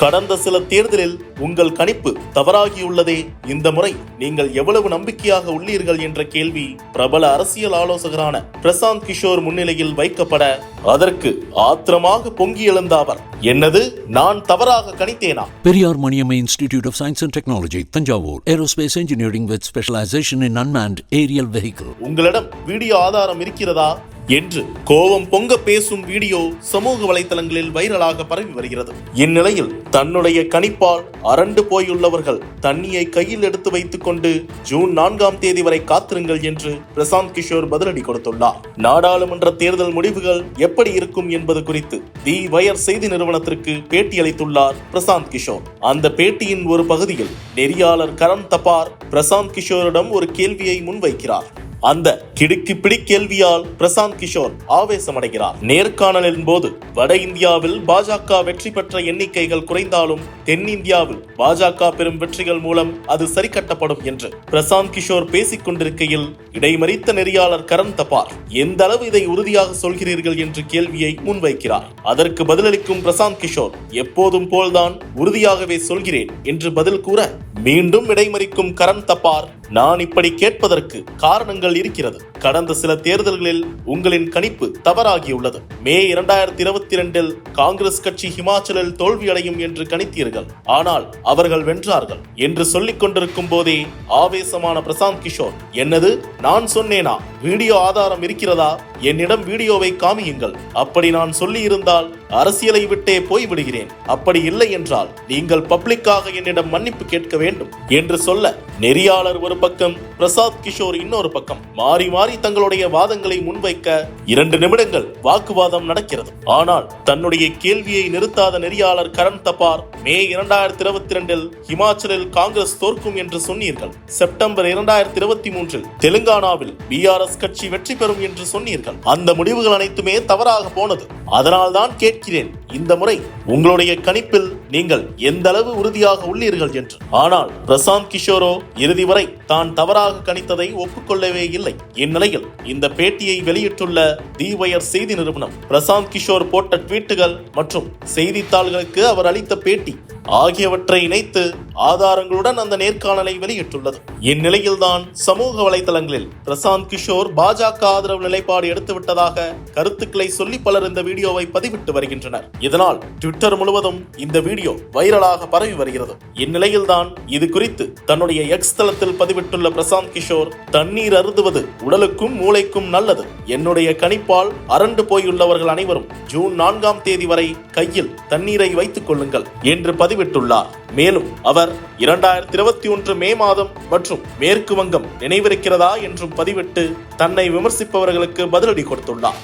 கடந்த சில தேர்தலில் உங்கள் கணிப்பு தவறாகியுள்ளதே. இந்த முறை நீங்கள் எவ்வளவு நம்பிக்கையாக உள்ளீர்கள் என்ற கேள்வி பிரபல அரசியல் ஆலோசகரான பிரசாந்த் கிஷோர் முன்னிலையில் வைக்கப்பட அதற்கு ஆத்திரமாக பொங்கி எழுந்த அவர் என்னது? நான் தவறாக கணித்தேனா? Periyar Maniamma Institute of Science and Technology, Tanjavur, Aerospace Engineering with specialization in unmanned aerial vehicle. உங்களிடம் வீடியோ ஆதாரம் இருக்கிறதா? என்று கோபம் பொங்க பேசும் வீடியோ சமூக வலைதளங்களில் வைரலாக பரவி வருகிறது. இந்நிலையில் தன்னுடைய கணிப்பால் அரண்டு போயுள்ளவர்கள் தண்ணியை கையில் எடுத்து வைத்துக் கொண்டு ஜூன் நான்காம் தேதி வரை காத்திருங்கள் என்று பிரசாந்த் கிஷோர் பதிலடி கொடுத்துள்ளார். நாடாளுமன்ற தேர்தல் முடிவுகள் எப்படி இருக்கும் என்பது குறித்து தி வயர் செய்தி நிறுவனத்திற்கு பேட்டியளித்துள்ளார் பிரசாந்த் கிஷோர். அந்த பேட்டியின் ஒரு பகுதியில் நெறியாளர் கரண் தபார் பிரசாந்த் கிஷோரிடம் ஒரு கேள்வியை முன்வைக்கிறார். அந்த கிடுக்கு பிடி கேள்வியால் பிரசாந்த் கிஷோர் ஆவேசமடைகிறார். நேர்காணலின் போது வட இந்தியாவில் பாஜக வெற்றி பெற்ற எண்ணிக்கைகள் குறைந்தாலும் தென்னிந்தியாவில் பாஜக பெறும் வெற்றிகள் மூலம் அது சரிக்கட்டப்படும் என்று பிரசாந்த் கிஷோர் பேசிக் கொண்டிருக்கையில் இடைமறித்த நெறியாளர் கரண் தபார் எந்த அளவு இதை உறுதியாக சொல்கிறீர்கள்? என்று கேள்வியை முன்வைக்கிறார். அதற்கு பதிலளிக்கும் பிரசாந்த் கிஷோர் எப்போதும் போல்தான் உறுதியாகவே சொல்கிறேன் என்று பதில் கூற மீண்டும் இடைமறிக்கும் கரண் தப்பார் நான் இப்படி கேட்பதற்கு காரணங்கள் இருக்கிறது. கடந்த சில தேர்தல்களில் உங்களின் கணிப்பு தவறாகியுள்ளது. மே இரண்டாயிரத்தி இருபத்தி இரண்டில் காங்கிரஸ் கட்சி ஹிமாச்சலில் தோல்வியடையும் என்று கணித்தீர்கள். ஆனால் அவர்கள் வென்றார்கள். என்று சொல்லிக் கொண்டிருக்கும் போதே ஆவேசமான பிரசாந்த் கிஷோர் என்னது? நான் சொன்னேனா? வீடியோ ஆதாரம் இருக்கிறதா? என்னிடம் வீடியோவை காமியுங்கள். அப்படி நான் சொல்லியிருந்தால் அரசியலை விட்டே போய் விடுகிறேன் அப்படி இல்லை என்றால் நீங்கள் பப்ளிக்காக என்னிடம் மன்னிப்பு கேட்க வேண்டும். என்று சொல்ல நெறியாளர் ஒரு பக்கம் பிரசாத் கிஷோர் இன்னொரு பக்கம். மாறி மாறி தங்களுடைய வாதங்களை முன்வைக்க இரண்டு நிமிடங்கள் வாக்குவாதம் நடக்கிறது. ஆனால் தன்னுடைய கேள்வியை நிறுத்தாத நெறியாளர் கரண் தபார் மே இரண்டாயிரத்தி இருபத்தி இரண்டில் ஹிமாச்சலில் காங்கிரஸ் தோற்கும் என்று சொன்னீர்கள். செப்டம்பர் இரண்டாயிரத்தி இருபத்தி மூன்றில் தெலுங்கானாவில் பிஆர்எஸ் கட்சி வெற்றி பெறும் என்று சொன்னீர்கள். அந்த முடிவுகள் அனைத்துமே தவறாக போனது. அதனால் தான் கேட்கிறேன் இந்த முறை உங்களுடைய கணிப்பில் நீங்கள் எந்த அளவு உறுதியாக உள்ளீர்கள் என்று. ஆனால் பிரசாந்த் கிஷோரோ இறுதி வரை தான் தவறாக கணித்ததை ஒப்புக்கொள்ளவே இல்லை. இந்நிலையில் இந்த பேட்டியை வெளியிட்டுள்ள தி வயர் செய்தி நிறுவனம் பிரசாந்த் கிஷோர் போட்ட ட்வீட்டுகள் மற்றும் செய்தித்தாள்களுக்கு அவர் அளித்த பேட்டி ஆகியவற்றை இணைத்து ஆதாரங்களுடன் அந்த நேர்காணலை வெளியிட்டுள்ளது. இந்நிலையில்தான் சமூக வலைதளங்களில் பிரசாந்த் கிஷோர் பாஜக ஆதரவு நிலைப்பாடு எடுத்துவிட்டதாக கருத்துக்களை சொல்லி பலர் இந்த வீடியோவை பதிவிட்டு வருகின்றனர். இதனால் ட்விட்டர் முழுவதும் இந்த வீடியோ வைரலாக பரவி வருகிறது. இந்நிலையில்தான் இது குறித்து தன்னுடைய எக்ஸ் தளத்தில் பதிவிட்டுள்ள பிரசாந்த் கிஷோர் தண்ணீர் அருந்துவது உடலுக்கும் மூளைக்கும் நல்லது. என்னுடைய கணிப்பால் அரண்டு போயுள்ளவர்கள் அனைவரும் ஜூன் நான்காம் தேதி வரை கையில் தண்ணீரை வைத்துக் கொள்ளுங்கள் என்று பதிவிட்டுள்ளார். மேலும் அவர் இரண்டாயிரத்தி இருபத்தி ஒன்று மே மாதம் மற்றும் மேற்கு வங்கம் நினைவிருக்கிறதா என்றும் பதிவிட்டு தன்னை விமர்சிப்பவர்களுக்கு பதிலடி கொடுத்துள்ளார்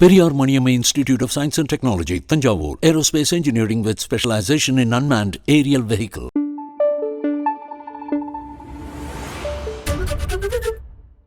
Periyar Maniammai institute of science and technology Thanjavur aerospace engineering with specialisation in unmanned aerial vehicle